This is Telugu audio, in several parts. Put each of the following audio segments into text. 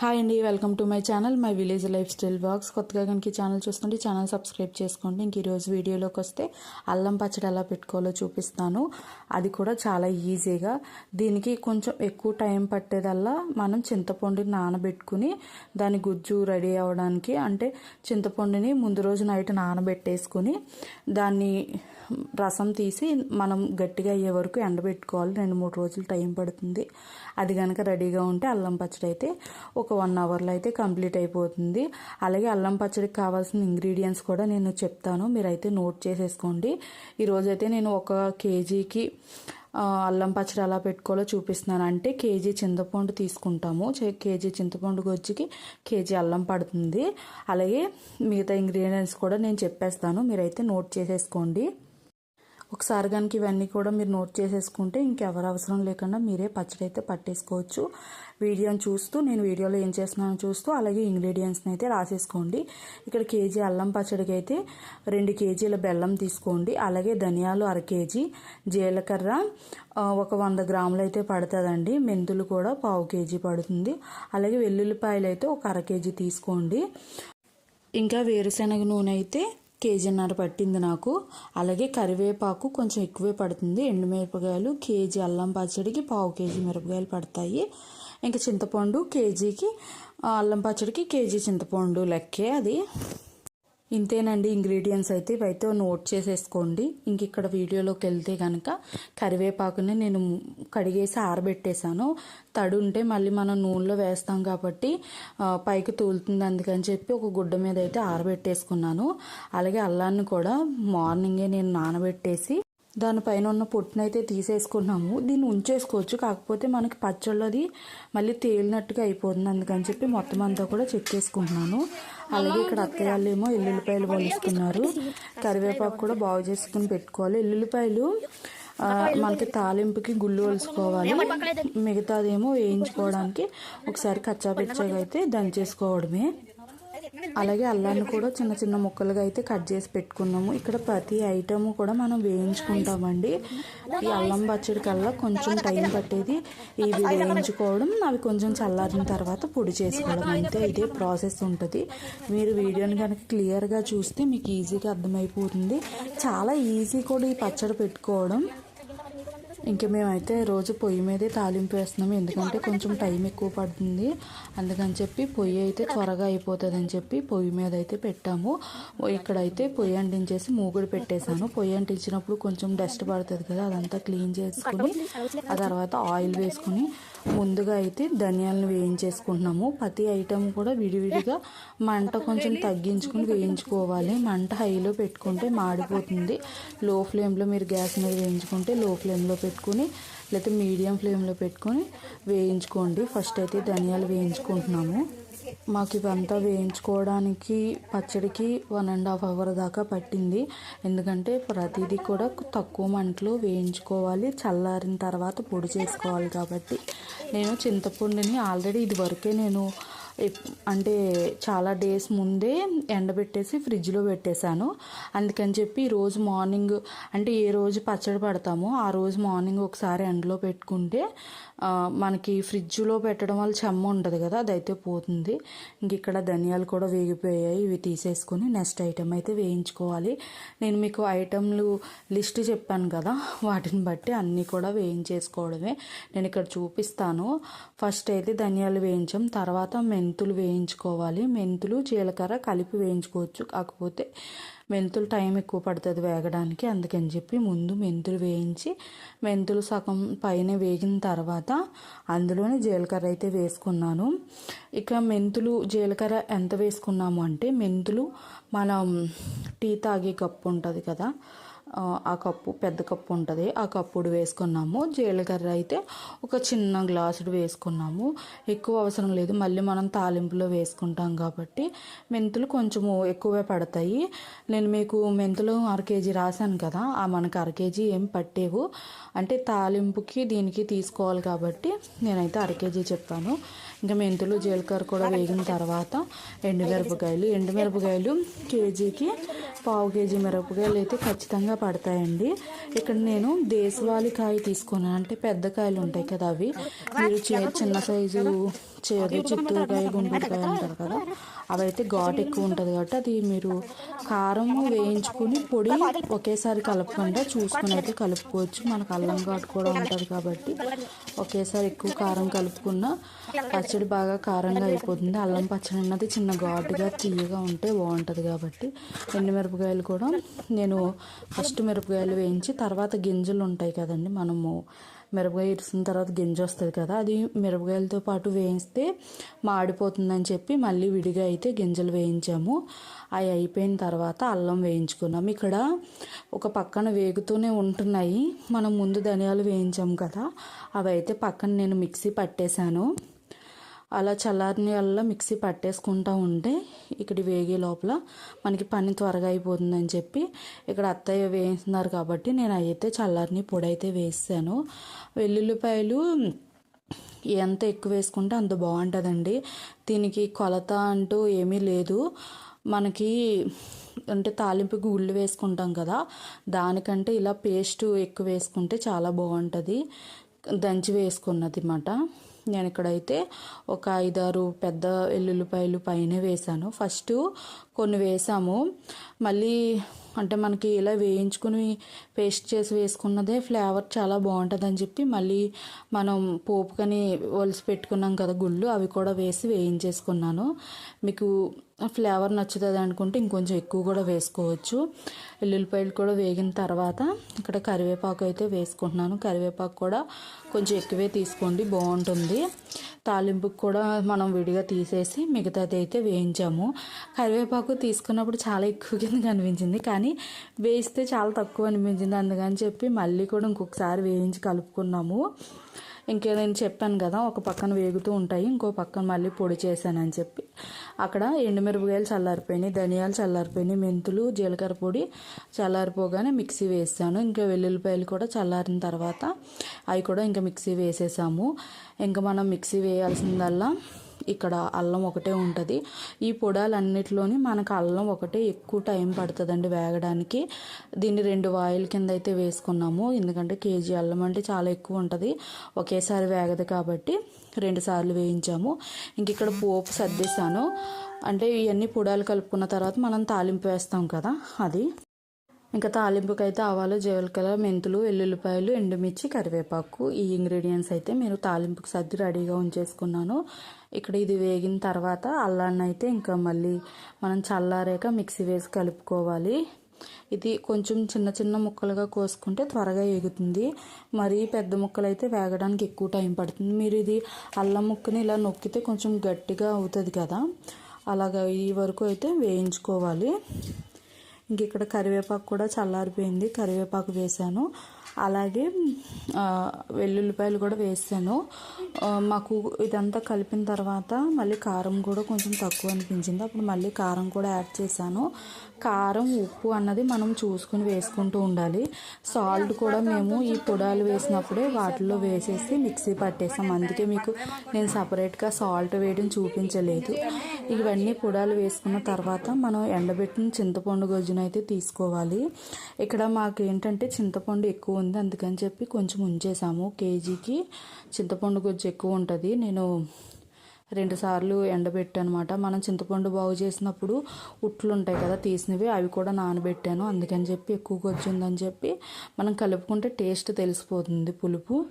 హాయ్ అండి welcome to my channel my village life style blogs. కొత్తగా కనుక ఛానల్ చూస్తుంటే ఛానల్ సబ్స్క్రైబ్ చేసుకోండి. ఇంక ఈరోజు వీడియోలోకి వస్తే అల్లం పచ్చడి ఎలా పెట్టుకోవాలో చూపిస్తాను. అది కూడా చాలా ఈజీగా. దీనికి కొంచెం ఎక్కువ టైం పట్టేదల్లా మనం చింతపండుని నానబెట్టుకుని దాని గుజ్జు రెడీ అవ్వడానికి అంటే చింతపండుని ముందు రోజు నైట్ నానబెట్టేసుకుని దాన్ని రసం తీసి మనం గట్టిగా అయ్యే వరకు ఎండబెట్టుకోవాలి. రెండు మూడు రోజులు టైం పడుతుంది. అది కనుక రెడీగా ఉంటే అల్లం పచ్చడి అయితే ఒక వన్ అవర్లో అయితే కంప్లీట్ అయిపోతుంది. అలాగే అల్లం పచ్చడికి కావాల్సిన ఇంగ్రీడియంట్స్ కూడా నేను చెప్తాను. మీరైతే నోట్ చేసేసుకోండి. ఈరోజైతే నేను ఒక కేజీకి అల్లం పచ్చడి ఎలా పెట్టుకోవాలో చూపిస్తున్నాను. అంటే కేజీ చింతపండు తీసుకుంటాము. కేజీ చింతపండు గొజ్జికి కేజీ అల్లం పడుతుంది. అలాగే మిగతా ఇంగ్రీడియంట్స్ కూడా నేను చెప్పేస్తాను. మీరైతే నోట్ చేసేసుకోండి. ఒకసారి కనుక ఇవన్నీ కూడా మీరు నోట్ చేసేసుకుంటే ఇంకెవరు అవసరం లేకుండా మీరే పచ్చడి అయితే పట్టేసుకోవచ్చు. వీడియోని చూస్తూ నేను వీడియోలో ఏం చేస్తున్నానో చూస్తూ అలాగే ఇంగ్రీడియంట్స్ని అయితే రాసేసుకోండి. ఇక్కడ కేజీ అల్లం పచ్చడికి అయితే రెండు కేజీల బెల్లం తీసుకోండి. అలాగే ధనియాలు అర కేజీ జీలకర్ర ఒక వంద గ్రాములు అయితే పడుతుందండి. మెంతులు కూడా పావు కేజీ పడుతుంది. అలాగే వెల్లుల్లిపాయలు అయితే ఒక అర కేజీ తీసుకోండి. ఇంకా వేరుశనగ నూనె అయితే కేజీన్నర పట్టింది నాకు. అలాగే కరివేపాకు కొంచెం ఎక్కువే పడుతుంది. ఎండుమిరపకాయలు కేజీ అల్లం పచ్చడికి పావు కేజీ మిరపకాయలు పడతాయి. ఇంకా చింతపండు కేజీకి అల్లం పచ్చడికి కేజీ చింతపండు లెక్కే అది. ఇంతేనండి ఇంగ్రీడియంట్స్ అయితే ఇవైతే నోట్ చేసేసుకోండి. ఇంక ఇక్కడ వీడియోలోకి వెళ్తే కనుక కరివేపాకుని నేను కడిగేసి ఆరబెట్టేశాను. తడి ఉంటే మళ్ళీ మనం నూనెలో వేస్తాం కాబట్టి పైకి తూలుతుంది అందుకని చెప్పి ఒక గుడ్డ మీద అయితే ఆరబెట్టేసుకున్నాను. అలాగే అల్లాన్ని కూడా మార్నింగే నేను నానబెట్టేసి దానిపైన ఉన్న పొట్టునైతే తీసేసుకున్నాము. దీన్ని ఉంచేసుకోవచ్చు. కాకపోతే మనకి పచ్చళ్ళది మళ్ళీ తేలినట్టుగా అయిపోతుంది. అందుకని చెప్పి మొత్తం అంతా కూడా చెక్కేసుకుంటున్నాను అలాగే ఇక్కడ అత్తయ్య వాళ్ళు ఏమో ఎల్లుల్లిపాయలు పోలిస్తున్నారు. కరివేపాకు కూడా బాగు చేసుకుని పెట్టుకోవాలి. ఎల్లుల్లిపాయలు మనకి తాలింపుకి గుళ్ళు వలుసుకోవాలి మిగతాదేమో వేయించుకోవడానికి ఒకసారి కచ్చాపిచ్చాగా అయితే దంచేసుకోవడమే. అలాగే అల్లాన్ని కూడా చిన్న చిన్న ముక్కలుగా అయితే కట్ చేసి పెట్టుకున్నాము. ఇక్కడ ప్రతి ఐటమ్ కూడా మనం వేయించుకుంటామండి. ఈ అల్లం పచ్చడి కల్లా కొంచెం టైం పట్టేది. ఇవి వేయించుకోవడం అవి కొంచెం చల్లారిన తర్వాత పొడి చేసుకోవడం అంతే. ఇదే ప్రాసెస్ ఉంటుంది. మీరు వీడియోని కనుక క్లియర్గా చూస్తే మీకు ఈజీగా అర్థమైపోతుంది. చాలా ఈజీ కూడా ఈ పచ్చడి పెట్టుకోవడం. ఇంకా మేమైతే రోజు పొయ్యి మీదే తాలింపు వేస్తున్నాము ఎందుకంటే కొంచెం టైం ఎక్కువ పడుతుంది. అందుకని చెప్పి పొయ్యి అయితే త్వరగా అయిపోతుంది అని చెప్పి పొయ్యి మీద అయితే పెట్టాము. ఇక్కడైతే పొయ్యి అంటించేసి మూగుడు పెట్టేశాను. పొయ్యి అంటించినప్పుడు కొంచెం డస్ట్ పడుతుంది కదా అదంతా క్లీన్ చేసుకుని ఆ తర్వాత ఆయిల్ వేసుకుని ముందుగా అయితే ధనియాలను వేయించేసుకుంటున్నాము. ప్రతి ఐటెం కూడా విడివిడిగా మంట కొంచెం తగ్గించుకుని వేయించుకోవాలి. మంట హైలో పెట్టుకుంటే మాడిపోతుంది. లో ఫ్లేమ్లో మీరు గ్యాస్ మీద వేయించుకుంటే లో ఫ్లేమ్లో పెట్టుకుని లేకపోతే మీడియం ఫ్లేమ్లో పెట్టుకొని వేయించుకోండి. ఫస్ట్ అయితే ధనియాలు వేయించుకుంటున్నాము. మాకు ఇవంతా వేయించుకోవడానికి పచ్చడికి వన్ అండ్ హాఫ్ అవర్ దాకా పట్టింది. ఎందుకంటే ప్రతిదీ కూడా తక్కువ మంటలో వేయించుకోవాలి. చల్లారిన తర్వాత పొడి చేసుకోవాలి కాబట్టి. నేను చింతపండుని ఆల్రెడీ ఇది వరకే నేను అంటే చాలా డేస్ ముందే ఎండబెట్టేసి ఫ్రిడ్జ్లో పెట్టేశాను. అందుకని చెప్పి ఈరోజు మార్నింగ్ అంటే ఏ రోజు పచ్చడి పడతామో ఆ రోజు మార్నింగ్ ఒకసారి ఎండలో పెట్టుకుంటే మనకి ఫ్రిడ్జ్లో పెట్టడం వల్ల చెమ్మ ఉంటుంది కదా అదైతే పోతుంది. ఇంక ఇక్కడ ధనియాలు కూడా వేగిపోయాయి ఇవి తీసేసుకొని నెక్స్ట్ ఐటెం అయితే వేయించుకోవాలి. నేను మీకు ఐటెంలు లిస్ట్ చెప్పాను కదా వాటిని బట్టి అన్నీ కూడా వేయించేసుకోవడమే. నేను ఇక్కడ చూపిస్తాను. ఫస్ట్ అయితే ధనియాలు వేయించాం తర్వాత మెంతులు వేయించుకోవాలి. మెంతులు జీలకర్ర కలిపి వేయించుకోవచ్చు కాకపోతే మెంతులు టైం ఎక్కువ పడుతుంది వేగడానికి. అందుకని చెప్పి ముందు మెంతులు వేయించి మెంతులు సగం పైన వేగిన తర్వాత అందులోనే జీలకర్ర అయితే వేసుకున్నాను. ఇక మెంతులు జీలకర్ర ఎంత వేసుకున్నాము అంటే మెంతులు మనం టీ తాగే కప్పు ఉంటుంది కదా ఆ, కప్పు పెద్ద కప్పు ఉంటుంది. ఆ కప్పుడు వేసుకున్నాము. జీలకర్ర అయితే ఒక చిన్న గ్లాసుడు వేసుకున్నాము. ఎక్కువ అవసరం లేదు. మళ్ళీ మనం తాలింపులో వేసుకుంటాం కాబట్టి మెంతులు కొంచెము ఎక్కువే పడతాయి. నేను మీకు మెంతులు అర కేజీ రాశాను కదా. ఆ మనకు అర కేజీ ఏం పట్టేవు. అంటే తాలింపుకి దీనికి తీసుకోవాలి కాబట్టి నేనైతే అర కేజీ చెప్పాను. ఇంకా మెంతులు జీలకర్ర కూడా వేగిన తర్వాత ఎండుమిరపకాయలు. ఎండుమిరపకాయలు కేజీకి పావు కేజీ మిరపకాయలు అయితే ఖచ్చితంగా పడతాయండి. ఇక్కడ నేను దేశవాళీ కాయ తీసుకున్నాను. అంటే పెద్ద కాయలు ఉంటాయి కదా అవి. మీరు చిన్న సైజు చేదు చిత్తూరుకాయ గుంటూరుకాయ అంటారు కదా అవైతే ఘాట్ ఎక్కువ ఉంటుంది కాబట్టి అది మీరు కారం వేయించుకుని పొడి ఒకేసారి కలపకుండా చూసుకుని అయితే కలుపుకోవచ్చు. మనకు అల్లం ఘాటు కూడా ఉంటుంది కాబట్టి ఒకేసారి ఎక్కువ కారం కలుపుకున్న పచ్చడి బాగా కారంగా అయిపోతుంది. అల్లం పచ్చడి అన్నది చిన్న ఘాటుగా తీయగా ఉంటే బాగుంటుంది కాబట్టి ఎండుమిరపకాయలు కూడా నేను ఫస్ట్ మిరపకాయలు వేయించి తర్వాత గింజలు ఉంటాయి కదండి మనము మిరపకాయ ఇరిసిన తర్వాత గింజ వస్తుంది కదా అది మిరపకాయలతో పాటు వేయిస్తే మాడిపోతుందని చెప్పి మళ్ళీ విడిగా అయితే గింజలు వేయించాము. అవి అయిపోయిన తర్వాత అల్లం వేయించుకున్నాం. ఇక్కడ ఒక పక్కన వేగుతూనే ఉంటున్నాయి. మనం ముందు ధనియాలు వేయించాము కదా అవి అయితే పక్కన నేను మిక్సీ పట్టేశాను. అలా చల్లారిని అలా మిక్సీ పట్టేసుకుంటా ఉంటే ఇక్కడ వేగే లోపల మనకి పని త్వరగా అయిపోతుందని చెప్పి ఇక్కడ అత్తయ్య వేస్తున్నారు కాబట్టి నేను అయితే చల్లారిని పొడి అయితే వేసాను. వెల్లుల్లిపాయలు ఎంత ఎక్కువ వేసుకుంటే అంత బాగుంటుందండి. దీనికి కొలత అంటూ ఏమీ లేదు. మనకి అంటే తాలింపుకి గుళ్ళు వేసుకుంటాం కదా దానికంటే ఇలా పేస్ట్ ఎక్కువ వేసుకుంటే చాలా బాగుంటుంది. దంచి వేసుకున్నది అన్నమాట నేను ఇక్కడైతే ఒక ఐదారు పెద్ద ఎల్లుల్లిపాయలు పైన వేసాను ఫస్ట్ కొన్ని వేసాము. మళ్ళీ అంటే మనకి ఇలా వేయించుకుని పేస్ట్ చేసి వేసుకున్నదే ఫ్లేవర్ చాలా బాగుంటుందని చెప్పి మళ్ళీ మనం పోపుకని ఒలిసి పెట్టుకున్నాం కదా గుళ్ళు అవి కూడా వేసి వేయించేసుకున్నాను. మీకు ఫ్లేవర్ నచ్చుతుంది అనుకుంటే ఇంకొంచెం ఎక్కువ కూడా వేసుకోవచ్చు. ఎల్లుల్లిపాయలు కూడా వేగిన తర్వాత ఇక్కడ కరివేపాకు అయితే వేసుకుంటున్నాను. కరివేపాకు కూడా కొంచెం ఎక్కువే తీసుకోండి బాగుంటుంది. తాలింపుకు కూడా మనం విడిగా తీసేసి మిగతాది అయితే వేయించాము. కరివేపాకు తీసుకున్నప్పుడు చాలా ఎక్కువ కింద కనిపించింది కానీ వేస్తే చాలా తక్కువ అనిపించింది. అందుకని చెప్పి మళ్ళీ కూడా ఇంకొకసారి వేయించి కలుపుకున్నాము. ఇంకే నేను చెప్పాను కదా ఒక పక్కన వేగుతూ ఉంటాయి ఇంకో పక్కన మళ్ళీ పొడి చేశానని చెప్పి. అక్కడ ఎండుమిరపకాయలు చల్లారిపోయినాయి ధనియాలు చల్లారిపోయినాయి మెంతులు జీలకర్ర పొడి చల్లారిపోగానే మిక్సీ వేసాను. ఇంకా వెల్లుల్లిపాయలు కూడా చల్లారిన తర్వాత అవి కూడా ఇంకా మిక్సీ వేసేసాము. ఇంకా మనం మిక్సీ వేయాల్సిందల్లా ఇక్కడ అల్లం ఒకటే ఉంటుంది. ఈ పొడాలన్నిటిలోని మనకు అల్లం ఒకటే ఎక్కువ టైం పడుతుందండి వేగడానికి. దీన్ని రెండు వాయిల్ కింద అయితే వేసుకున్నాము. ఎందుకంటే కేజీ అల్లం అంటే చాలా ఎక్కువ ఉంటుంది. ఒకేసారి వేగదు కాబట్టి రెండు సార్లు వేయించాము. ఇంక ఇక్కడ పోపు సర్దేశాను. అంటే ఇవన్నీ పొడాలు కలుపుకున్న తర్వాత మనం తాలింపు వేస్తాం కదా అది. ఇంకా తాలింపుకి అయితే ఆవాలు జీలకర్ర మెంతులు వెల్లుల్లిపాయలు ఎండుమిర్చి కరివేపాకు ఈ ఇంగ్రీడియంట్స్ అయితే మీరు తాలింపుకి సర్ది రెడీగా ఉంచేసుకున్నాను. ఇక్కడ ఇది వేగిన తర్వాత అల్లాన్ని అయితే ఇంకా మళ్ళీ మనం చల్లారాక మిక్సీ వేసి కలుపుకోవాలి. ఇది కొంచెం చిన్న చిన్న ముక్కలుగా కోసుకుంటే త్వరగా ఎగుతుంది. మరీ పెద్ద ముక్కలు అయితే వేగడానికి ఎక్కువ టైం పడుతుంది. మీరు ఇది అల్లం ముక్కని ఇలా నొక్కితే కొంచెం గట్టిగా అవుతుంది కదా. అలాగా ఈ వరకు అయితే వేయించుకోవాలి. ఇంక ఇక్కడ కరివేపాకు కూడా చల్లారిపోయింది. కరివేపాకు వేసాను. అలాగే వెల్లుల్లిపాయలు కూడా వేసాను. మాకు ఇదంతా కలిపిన తర్వాత మళ్ళీ కారం కూడా కొంచెం తక్కువ అనిపించింది. అప్పుడు మళ్ళీ కారం కూడా యాడ్ చేశాను. కారం ఉప్పు అన్నది మనం చూసుకుని వేసుకుంటూ ఉండాలి. సాల్ట్ కూడా మేము ఈ పొడాలు వేసినప్పుడే వాటిలో వేసేసి మిక్సీ పట్టేసాం. అందుకే మీకు నేను సపరేట్గా సాల్ట్ వేయడం చూపించలేదు. ఇవన్నీ పొడాలు వేసుకున్న తర్వాత మనం ఎండబెట్టిన చింతపండు గొజ్జును అయితే తీసుకోవాలి. ఇక్కడ మాకు ఏంటంటే చింతపండు ఎక్కువ ఉంది. అందుకని చెప్పి కొంచెం ఉంచేసాము. కేజీకి చింతపండు గొజ్జు ఎక్కువ ఉంటుంది. నేను రెండుసార్లు ఎండబెట్టాను అనమాట మనం చింతపండు బాగు చేసినప్పుడు ఉట్లు ఉంటాయి కదా తీసినవి అవి కూడా నానబెట్టాను. అందుకని చెప్పి ఎక్కువ వచ్చిందని చెప్పి మనం కలుపుకుంటే టేస్ట్ తెలిసిపోతుంది పులుపు.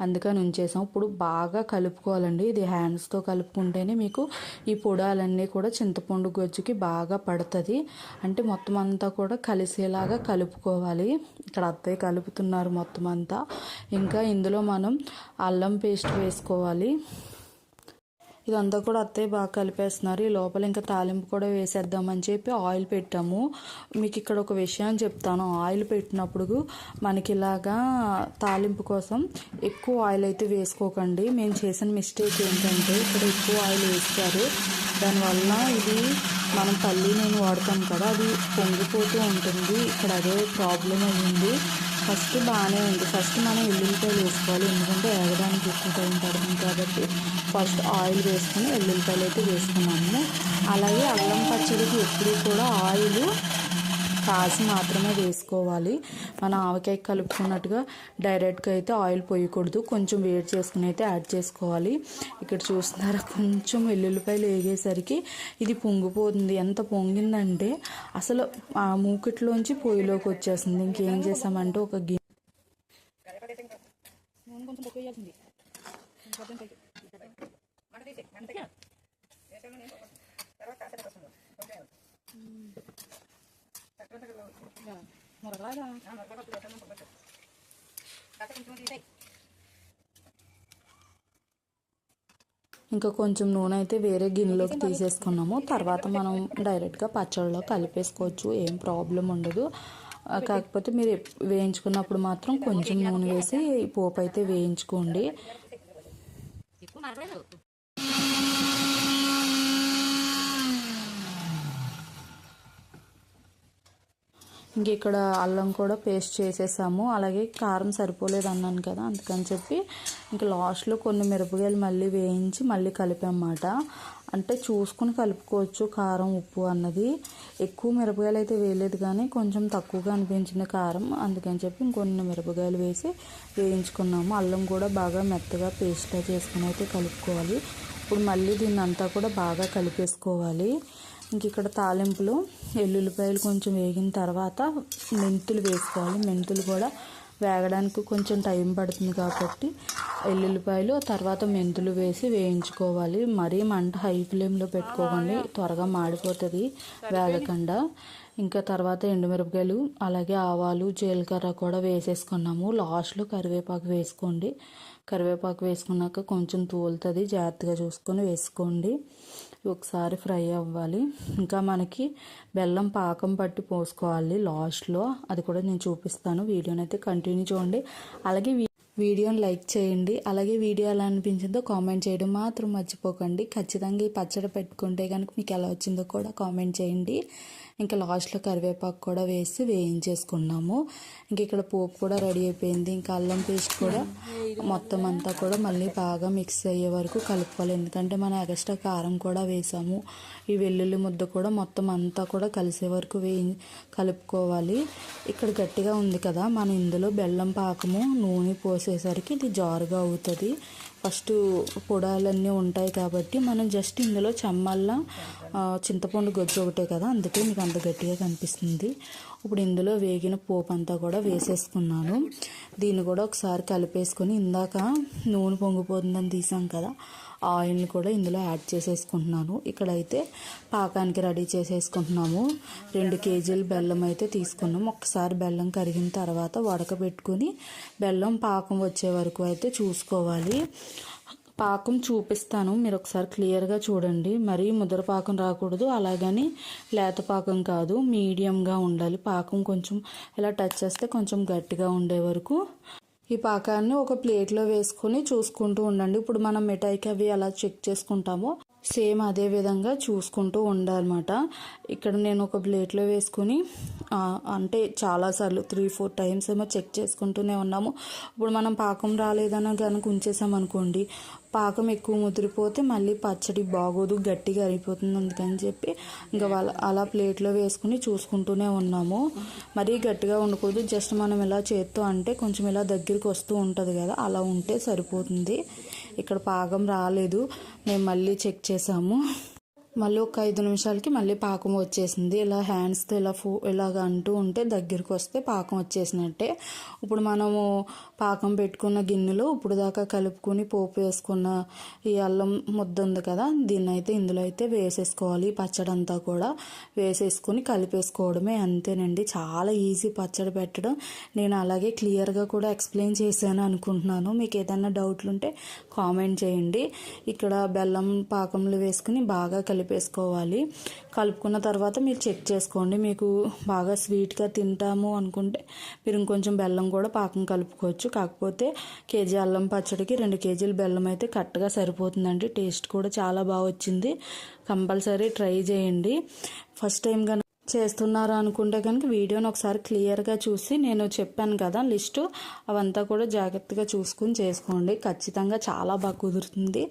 అందుకని ఉంచేసాం. ఇప్పుడు బాగా కలుపుకోవాలండి. ఇది హ్యాండ్స్తో కలుపుకుంటేనే మీకు ఈ పొడాలన్నీ కూడా చింతపండు గొజ్జుకి బాగా పడుతుంది. అంటే మొత్తం అంతా కూడా కలిసేలాగా కలుపుకోవాలి. ఇక్కడ అత్తయ్య కలుపుతున్నారు మొత్తం అంతా. ఇంకా ఇందులో మనం అల్లం పేస్ట్ వేసుకోవాలి. ఇదంతా కూడా అత్తయ్య బాగా కలిపేస్తున్నారు. ఈ లోపల ఇంకా తాలింపు కూడా వేసేద్దామని చెప్పి ఆయిల్ పెట్టాము. మీకు ఇక్కడ ఒక విషయం చెప్తాను. ఆయిల్ పెట్టినప్పుడు మనకి ఇలాగా తాలింపు కోసం ఎక్కువ ఆయిల్ అయితే వేసుకోకండి. మేము చేసిన మిస్టేక్ ఏంటంటే ఇక్కడ ఎక్కువ ఆయిల్ వేస్తారు. దానివల్ల ఇది మనం పల్లి నేను వాడతాం కదా అది పొంగిపోతూ ఉంటుంది. ఇక్కడ అదే ప్రాబ్లం అయ్యింది. ఫస్ట్ బాగానే ఉంది. ఫస్ట్ మనం ఎల్లుల్లిపాయలు వేసుకోవాలి. ఎందుకంటే వేగడానికి ఎక్కువ టైం పడుతుంది కాబట్టి ఫస్ట్ ఆయిల్ వేసుకుని ఎల్లుల్లిపాయలు అయితే వేసుకున్నాము. అలాగే అల్లం పచ్చడికి ఎప్పుడు కూడా ఆయిల్ కాసి మాత్రమే వేసుకోవాలి. మన ఆవకాయ కలుపుకున్నట్టుగా డైరెక్ట్గా అయితే ఆయిల్ పోయకూడదు. కొంచెం వేడి చేసుకుని అయితే యాడ్ చేసుకోవాలి. ఇక్కడ చూస్తున్నారా? కొంచెం వెల్లుల్లిపాయలు వేగేసరికి ఇది పొంగిపోతుంది. ఎంత పొంగిందంటే అసలు ఆ మూకిట్లోంచి పొయ్యిలోకి వచ్చేస్తుంది. ఇంకేం చేసామంటే ఒక గిన్నె కొంచెం ఇంకా కొంచెం నూనె అయితే వేరే గిన్నెలోకి తీసేసుకున్నాము. తర్వాత మనం డైరెక్ట్గా పచ్చడిలో కలిపేసుకోవచ్చు ఏం ప్రాబ్లం ఉండదు. కాకపోతే మీరు వేయించుకున్నప్పుడు మాత్రం కొంచెం నూనె వేసి పోపు అయితే వేయించుకోండి. ఇంక ఇక్కడ అల్లం కూడా పేస్ట్ చేసేసాము. అలాగే కారం సరిపోలేదు అన్నాను కదా అందుకని చెప్పి ఇంక లాస్ట్లో కొన్ని మిరపకాయలు మళ్ళీ వేయించి మళ్ళీ కలిపామన్నమాట. అంటే చూసుకుని కలుపుకోవచ్చు కారం ఉప్పు అన్నది. ఎక్కువ మిరపకాయలు అయితే వేయలేదు కానీ కొంచెం తక్కువగా అనిపించిన కారం. అందుకని చెప్పి ఇంకొన్ని మిరపకాయలు వేసి వేయించుకున్నాము. అల్లం కూడా బాగా మెత్తగా పేస్ట్గా చేసుకుని అయితే కలుపుకోవాలి. ఇప్పుడు మళ్ళీ దీన్ని అంతా కూడా బాగా కలిపేసుకోవాలి. ఇంక ఇక్కడ తాలింపులో ఎల్లుల్లిపాయలు కొంచెం వేగిన తర్వాత మెంతులు వేసుకోవాలి. మెంతులు కూడా వేగడానికి కొంచెం టైం పడుతుంది కాబట్టి ఎల్లుల్లిపాయలు తర్వాత మెంతులు వేసి వేయించుకోవాలి. మరీ మంట హై ఫ్లేమ్లో పెట్టుకోకండి త్వరగా మాడిపోతుంది వేగకుండా. ఇంకా తర్వాత ఎండుమిరపకాయలు అలాగే ఆవాలు జీలకర్ర కూడా వేసేసుకున్నాము. లాస్ట్లో కరివేపాకు వేసుకోండి. కరివేపాకు వేసుకున్నాక కొంచెం తోలుతుంది. జాగ్రత్తగా చూసుకొని వేసుకోండి. ఒకసారి ఫ్రై అవ్వాలి. ఇంకా మనకి బెల్లం పాకం పట్టి పోసుకోవాలి లాస్ట్లో. అది కూడా నేను చూపిస్తాను. వీడియోని అయితే కంటిన్యూ చూడండి. అలాగే వీ- వీడియోని లైక్ చేయండి. అలాగే వీడియో ఎలా అనిపించిందో కామెంట్ చేయడం మాత్రం మర్చిపోకండి. ఖచ్చితంగా ఈ పచ్చడి పెట్టుకుంటే కనుక మీకు ఎలా వచ్చిందో కూడా కామెంట్ చేయండి. ఇంకా లాస్ట్లో కరివేపాకు కూడా వేసి వేయించేసుకున్నాము. ఇంక ఇక్కడ పోపు కూడా రెడీ అయిపోయింది. ఇంకా అల్లం పేస్ట్ కూడా మొత్తం అంతా కూడా మళ్ళీ బాగా మిక్స్ అయ్యే వరకు కలుపుకోవాలి. ఎందుకంటే మనం ఎక్స్ట్రా కారం కూడా వేసాము. ఈ వెల్లుల్లి ముద్ద కూడా మొత్తం అంతా కూడా కలిసే వరకు వేయి కలుపుకోవాలి. ఇక్కడ గట్టిగా ఉంది కదా. మనం ఇందులో బెల్లం పాకము నూనె పోసేసరికి ఇది జారుగా అవుతుంది. ఫస్ట్ పొడాలన్నీ ఉంటాయి కాబట్టి మనం జస్ట్ ఇందులో చెమ్మల్లా చింతపండు గొజ్జు ఒకటే కదా అందుకే మీకు అంత గట్టిగా కనిపిస్తుంది. ఇప్పుడు ఇందులో వేగిన పోపు అంతా కూడా వేసేసుకున్నాను. దీన్ని కూడా ఒకసారి కలిపేసుకొని ఇందాక నూనె పొంగిపోతుందని తీసాం కదా ఆయిల్ని కూడా ఇందులో యాడ్ చేసేసుకుంటున్నాను. ఇక్కడైతే పాకానికి రెడీ చేసేసుకుంటున్నాము. రెండు కేజీలు బెల్లం అయితే తీసుకున్నాము ఒకసారి బెల్లం కరిగిన తర్వాత వడకబెట్టుకుని బెల్లం పాకం వచ్చే వరకు అయితే చూసుకోవాలి. పాకం చూపిస్తాను. మీరు ఒకసారి క్లియర్గా చూడండి. మరీ ముద్ర పాకం రాకూడదు. అలాగని లేత పాకం కాదు. మీడియంగా ఉండాలి. పాకం కొంచెం ఇలా టచ్ చేస్తే కొంచెం గట్టిగా ఉండే వరకు ఈ పాకాన్ని ఒక ప్లేట్లో వేసుకొని చూసుకుంటూ ఉండండి. ఇప్పుడు మనం మిఠాయికి అవి ఎలా చెక్ చేసుకుంటామో సేమ్ అదే విధంగా చూసుకుంటూ ఉండాలన్నమాట. ఇక్కడ నేను ఒక ప్లేట్లో వేసుకుని అంటే చాలాసార్లు త్రీ ఫోర్ టైమ్స్ ఏమో చెక్ చేసుకుంటూనే ఉన్నాము. ఇప్పుడు మనం పాకం రాలేదని కనుక ఉంచేసాం అనుకోండి పాకం ఎక్కువ ముదిరిపోతే మళ్ళీ పచ్చడి బాగోదు గట్టిగా అయిపోతుంది అందుకని చెప్పి ఇంకా వాళ్ళ అలా ప్లేట్లో వేసుకుని చూసుకుంటూనే ఉన్నాము. మరీ గట్టిగా ఉండకూడదు జస్ట్ మనం ఇలా చేత్తో అంటే కొంచెం ఇలా దగ్గరికి వస్తూ ఉంటుంది కదా అలా ఉంటే సరిపోతుంది. ఇక్కడ పాకం రాలేదు. మేము మళ్ళీ చెక్ చేసాము. మళ్ళీ ఒక ఐదు నిమిషాలకి మళ్ళీ పాకం వచ్చేసింది. ఇలా హ్యాండ్స్తో ఇలా ఫో ఇలాగ అంటూ ఉంటే దగ్గరికి వస్తే పాకం వచ్చేసినట్టే. ఇప్పుడు మనము పాకం పెట్టుకున్న గిన్నెలో ఇప్పుడు దాకా కలుపుకొని పోపు వేసుకున్న ఈ అల్లం ముద్ద ఉంది కదా దీన్ని అయితే ఇందులో అయితే వేసేసుకోవాలి. పచ్చడి అంతా కూడా వేసేసుకొని కలిపేసుకోవడమే అంతేనండి. చాలా ఈజీ పచ్చడి పెట్టడం. నేను అలాగే క్లియర్గా కూడా ఎక్స్ప్లెయిన్ చేశాను అనుకుంటున్నాను. మీకు ఏదైనా డౌట్లు ఉంటే కామెంట్ చేయండి. ఇక్కడ బెల్లం పాకంలో వేసుకుని బాగా కలిపి కలిపేసుకోవాలి. కలుపుకున్న తర్వాత మీరు చెక్ చేసుకోండి. మీకు బాగా స్వీట్గా తింటాము అనుకుంటే మీరు ఇంకొంచెం బెల్లం కూడా పాకం కలుపుకోవచ్చు. కాకపోతే కేజీ అల్లం పచ్చడికి రెండు కేజీలు బెల్లం అయితే కరెక్ట్గా సరిపోతుందండి. టేస్ట్ కూడా చాలా బాగా వచ్చింది. కంపల్సరీ ట్రై చేయండి. ఫస్ట్ టైం కనుక చేస్తున్నారు అనుకుంటే కనుక వీడియోని ఒకసారి క్లియర్గా చూసి నేను చెప్పాను కదా లిస్టు అవంతా కూడా జాగ్రత్తగా చూసుకుని చేసుకోండి. ఖచ్చితంగా చాలా బాగా కుదురుతుంది.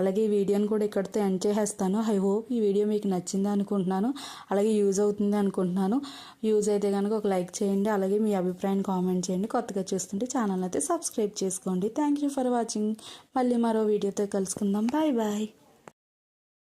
అలాగే ఈ వీడియోని కూడా ఇక్కడితో ఎండ్ చేసేస్తాను. ఐ హోప్ ఈ వీడియో మీకు నచ్చింది అనుకుంటున్నాను. అలాగే యూజ్ అవుతుంది అనుకుంటున్నాను. యూజ్ అయితే కనుక ఒక లైక్ చేయండి. అలాగే మీ అభిప్రాయాన్ని కామెంట్ చేయండి. కొత్తగా చూస్తుంటే ఛానల్ అయితే సబ్స్క్రైబ్ చేసుకోండి. Thank you for watching. మళ్ళీ మరో వీడియోతో కలుసుకుందాం. Bye bye.